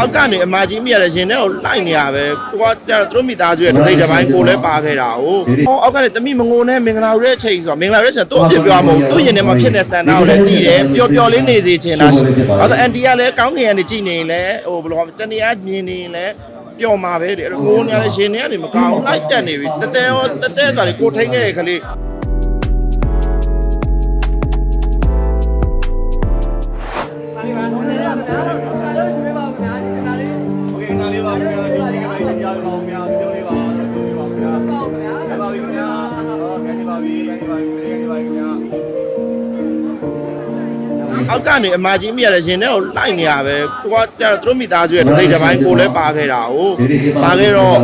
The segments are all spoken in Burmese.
အောက်ကနေအမကြီးမိရတဲ့ရင်ထဲကိုလိုက်နေရပဲသူကကျတော့သူတို့မိသားစုရဲ့တစ်စိတ်တစ်ပိုင်းကိုလည်းပါခဲ့တာ哦ဟောအောက်ကနေတမိမငုံနဲ့မင်္ဂလာရဲ့အချိန်ဆိုတော့မင်္ဂလာရဲ့အချိန်သူ့အပြစ်ပြောမှာမဟုတ်သူ့ရင်ထဲမှာဖြစ်တဲ့စန္ဒကိုလည်းတည်တယ်ပျော်ပျော်လေးနေစေချင်တာအဲ့ဒါအန်တီကလည်းကောင်းကင်ကနေကြည်နေရင်လည်းဟိုဘယ်လိုတနည်းအားမြင်နေရင်လည်းပျော်မှာပဲတဲ့အဲ့တော့ငိုနေရတဲ့ရှင်တွေကနေမကောင်းလိုက်တက်နေပြီတတဲရောတတဲဆိုတာလေကိုထိန်ခဲ့တဲ့ကလေး န်ကလေးကြားပါအောင်ခင်ဗျာပြောလေးပါပြောလေးပါခင်ဗျာပေါ့ခင်ဗျာရပါပြီခင်ဗျာဟောကနေပါပြီကနေပါပြီကနေပါပြီခင်ဗျာအောက်ကနေအမကြီးမိရတဲ့ရင်ထဲကိုလိုက်နေရပဲသူကကျတော့သူတို့မိသားစုရဲ့တစ်စိတ်တစ်ပိုင်းကိုလည်းပါခဲ့တာ哦ပါခဲ့တော့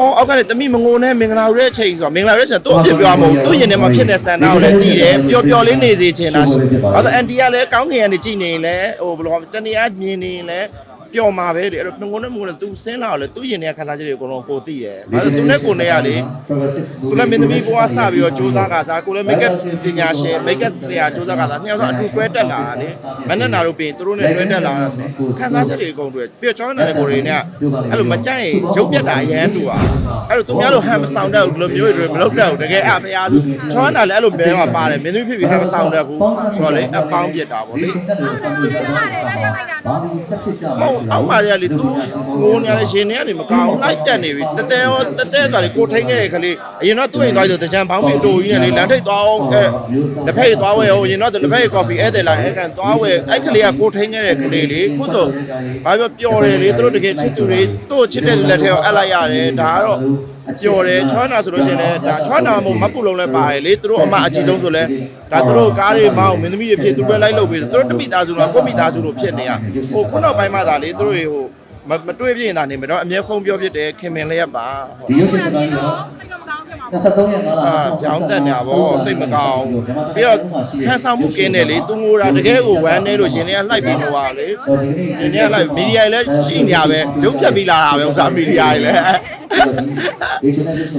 အော်အောက်ကနေတမိမငုံနဲ့မင်္ဂလာရဲ့အချိန်ဆိုတော့မင်္ဂလာရဲ့အချိန်သူ့အပြစ်ပြောမှာမဟုတ်သူ့ရင်ထဲမှာဖြစ်တဲ့စန္ဒကိုလည်းတည်တယ်ပျော်ပျော်လေးနေစေချင်တာအဲ့ဒါအန်တီကလည်းကောင်းကင်ကနေကြည်နေရင်လည်းဟိုဘယ်လိုတနည်းအားမြင်နေရင်လည်း ပျော်မှာပဲတဲ့အဲ့တော့ငုံနဲ့မငုံနဲ့သူဆင်းလာတော့လေသူ့ရင်ထဲကခန္ဓာချက်တွေအကုန်လုံးကိုသိတယ်။ဘာလို့သူနဲ့ကိုနဲ့ကလေသူလည်းမင်းသမီးဘဝစပြီးတော့စူးစမ်းကစားကိုလည်း make up ပညာရှင် make up ဆရာစူးစမ်းကစားနှစ်ယောက်ဆိုအထူးတွဲတက်လာတာလေ။မနဲ့နာတို့ပြင်သူတို့နဲ့တွဲတက်လာတာဆိုခန်းစားချက်တွေအကုန်တွေ့ပြီးတော့ကျောင်းနေတဲ့ကိုတွေနဲ့အဲ့လိုမကြိုက်ရင်ရုပ်ပြတ်တာအရန်တူอ่ะအဲ့လိုသူများလိုဟန်မဆောင်တတ်ဘူးဒီလိုမျိုးတွေမလုပ်တတ်ဘူးတကယ်အဖရားစုကျောင်းနာလည်းအဲ့လိုမဲမှာပါတယ်မင်းသမီးဖြစ်ပြီးဟန်မဆောင်တတ်ဘူးဆိုတော့လေအပေါင်းပြစ်တာပေါ့လေဘာလို့ဆက်ဖြစ်ကြမဟုတ်အောက်ပါရလေသူငိုနေရတဲ့ရှင်တွေကနေမကောင်းလိုက်တက်နေပြီတတဲရောတတဲဆိုတာလေကိုထိန်ခဲ့တဲ့ကလေးအရင်တော့သူ့အိမ်သွားဆိုတကြံဘောင်းပြီးအတူကြီးနဲ့လေလမ်းထိပ်သွားအောင်အဲလက်ဖက်ရသွားဝဲအောင်အရင်တော့လက်ဖက်ရကော်ဖီဧည့်သည်လာအဲကန်သွားဝဲအဲ့ကလေးကကိုထိန်ခဲ့တဲ့ကလေးလေခုဆိုဘာပြောပျော်တယ်လေသူတို့တကယ်ချစ်သူတွေသူ့ချစ်တဲ့သူလက်ထဲကိုအပ်လိုက်ရတယ်ဒါကတော့ ပျော်တယ်ချွမ်းနာဆိုလို့ရှိရင်လည်းဒါချွမ်းနာမဟုတ်မပူလုံးလည်းပါတယ်လေသူတို့အမအကြီးဆုံးဆိုလဲဒါသူတို့ကားတွေမောင်းမင်းသမီးတွေဖြစ်သူတို့လိုက်လုပ်ပြီးသူတို့တမိသားစုလားကိုမိသားစုလို့ဖြစ်နေရဟိုခုနောက်ပိုင်းမှသာလေသူတို့တွေဟိုမမတွေ့ပြရင်သာနေမယ်တော့အမြဲဖုန်းပြောဖြစ်တယ်ခင်မင်လည်းရပါဟုတ်ဒီရုပ်ရှင်စကားရော23ရက်မှာအာကြောင်းတက်နေတာဗောစိတ်မကောင်းပြီးတော့ခံဆောင်မှုကင်းတယ်လေသူငိုတာတကယ်ကိုဝမ်းနေလို့ရှင်တွေကလှိုက်ပြီးတော့ပါလေရှင်တွေကလှိုက်မီဒီယာလည်းရှိနေရပဲရုပ်ဖြတ်ပြီးလာတာပဲဥစ္စာမီဒီယာကြီးလည်းဒီချန်နယ်ရှင်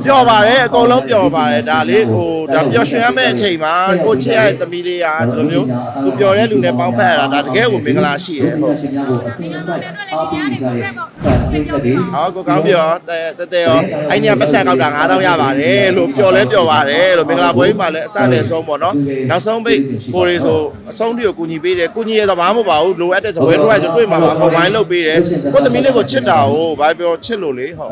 ပျော်ပါတယ်အကုန်လုံးပျော်ပါတယ်ဒါလေးဟိုဒါပျော်ရွှင်ရမယ့်အချိန်မှာကိုချစ်ရတဲ့သမီးလေးကဒီလိုမျိုးသူပျော်တဲ့လူနဲ့ပေါင်းဖက်ရတာဒါတကယ်ကိုမင်္ဂလာရှိတယ်ဟုတ်ရှင်များကိုအစင်းဆိုင်အားပေးကြတဲ့ဖန်ပြတဲ့ဒီဟောကိုကောင်းပြောတဲတဲတဲရောအဲ့ဒီကပတ်ဆက်ကောက်တာ9000ရပါတယ်လို့ပျော်လဲပျော်ပါတယ်လို့မင်္ဂလာပွဲကြီးမှာလည်းအစလည်းဆုံးပေါ့နော်နောက်ဆုံးပိတ်ကိုရီဆိုအဆုံးတိကိုကူညီပေးတယ်ကူညီရတော့ဘာမှမပါဘူးလိုအပ်တဲ့ဇပွဲထွားဆိုတွေ့မှာပါအကုန်ဝိုင်းလုပ်ပေးတယ်ကိုသမီးလေးကိုချစ်တာကိုဘာပြောချစ်လို့လေဟုတ်